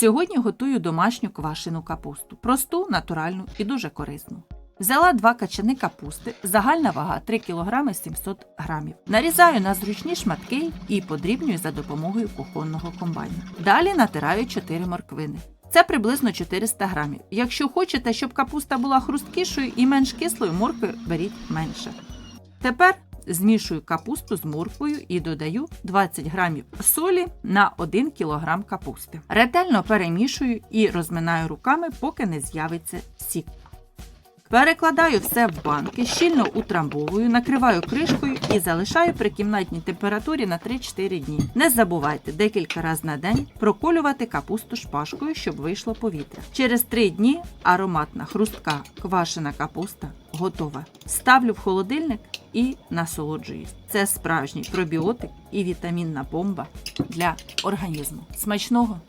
Сьогодні готую домашню квашену капусту. Просту, натуральну і дуже корисну. Взяла два качани капусти, загальна вага 3 кг 700 г. Нарізаю на зручні шматки і подрібнюю за допомогою кухонного комбайна. Далі натираю 4 морквини. Це приблизно 400 грамів. Якщо хочете, щоб капуста була хрусткішою і менш кислою, моркви беріть менше. Тепер змішую капусту з морквою і додаю 20 грамів солі на 1 кг капусти. Ретельно перемішую і розминаю руками, поки не з'явиться сік. Перекладаю все в банки, щільно утрамбовую, накриваю кришкою і залишаю при кімнатній температурі на 3-4 дні. Не забувайте декілька разів на день проколювати капусту шпажкою, щоб вийшло повітря. Через 3 дні ароматна хрустка квашена капуста готова. Ставлю в холодильник і насолоджуюсь. Це справжній пробіотик і вітамінна бомба для організму. Смачного!